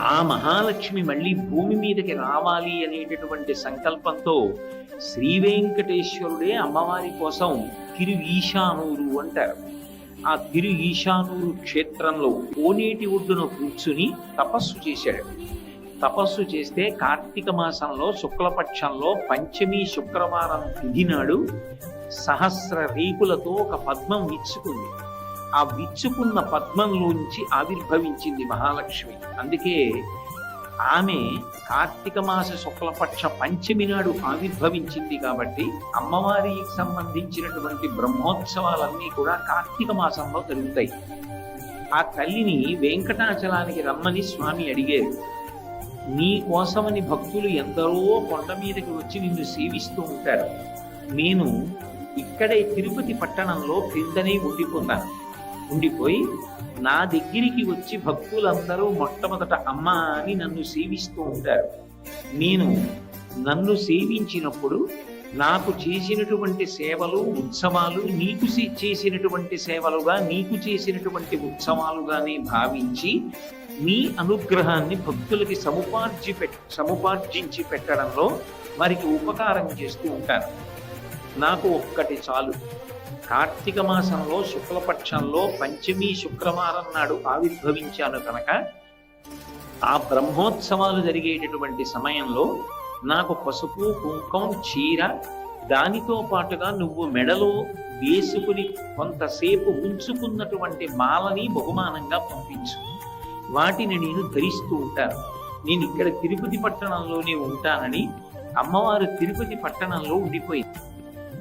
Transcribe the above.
ఆ మహాలక్ష్మి మళ్ళీ భూమి మీదకి రావాలి అనేటటువంటి సంకల్పంతో శ్రీ వెంకటేశ్వరుడే అమ్మవారి కోసం తిరు ఈశానూరు అంటారు. ఆ తిరు ఈశానూరు క్షేత్రంలో కోనేటి ఒడ్డున కూర్చుని తపస్సు చేశాడు. తపస్సు చేస్తే కార్తీక మాసంలో శుక్లపక్షంలో పంచమి శుక్రవారం తిథి నాడు సహస్ర రేకులతో ఒక పద్మం విచ్చుకుంది. ఆ విచ్చుకున్న పద్మంలోంచి ఆవిర్భవించింది మహాలక్ష్మి. అందుకే ఆమె కార్తీక మాస శుక్లపక్ష పంచమి నాడు ఆవిర్భవించింది కాబట్టి అమ్మవారికి సంబంధించినటువంటి బ్రహ్మోత్సవాలన్నీ కూడా కార్తీక మాసంలో జరుగుతాయి. ఆ తల్లిని వెంకటాచలానికి రమ్మని స్వామి అడిగారు. నీ కోసమని భక్తులు ఎందరో కొండ మీదకి వచ్చి నిన్ను సేవిస్తూ ఉంటారు. నేను ఇక్కడే తిరుపతి పట్టణంలో క్రిందనే ఉండిపోతాను. ఉండిపోయి నా దగ్గరికి వచ్చి భక్తులందరూ మొట్టమొదట అమ్మ అని నన్ను సేవిస్తూ ఉంటారు. నేను నన్ను సేవించినప్పుడు నాకు చేసినటువంటి సేవలు ఉత్సవాలు నీకు చేసినటువంటి సేవలుగా నీకు చేసినటువంటి ఉత్సవాలుగానే భావించి నీ అనుగ్రహాన్ని భక్తులకి సముపార్జి పెట్ సముపార్జించి పెట్టడంలో వారికి ఉపకారం చేస్తూ ఉంటాను. నాకు ఒక్కటి చాలు. కార్తీక మాసంలో శుక్లపక్షంలో పంచమి శుక్రవారం నాడు ఆవిర్భవించాను కనుక ఆ బ్రహ్మోత్సవాలు జరిగేటటువంటి సమయంలో నాకు పసుపు కుంకం చీర దానితో పాటుగా నువ్వు మెడలో వేసుకుని కొంతసేపు ఉంచుకున్నటువంటి మాలని బహుమానంగా పంపించు. వాటిని నేను ధరిస్తూ ఉంటాను. నేను ఇక్కడ తిరుపతి పట్టణంలోనే ఉంటానని అమ్మవారు తిరుపతి పట్టణంలో ఉండిపోయింది.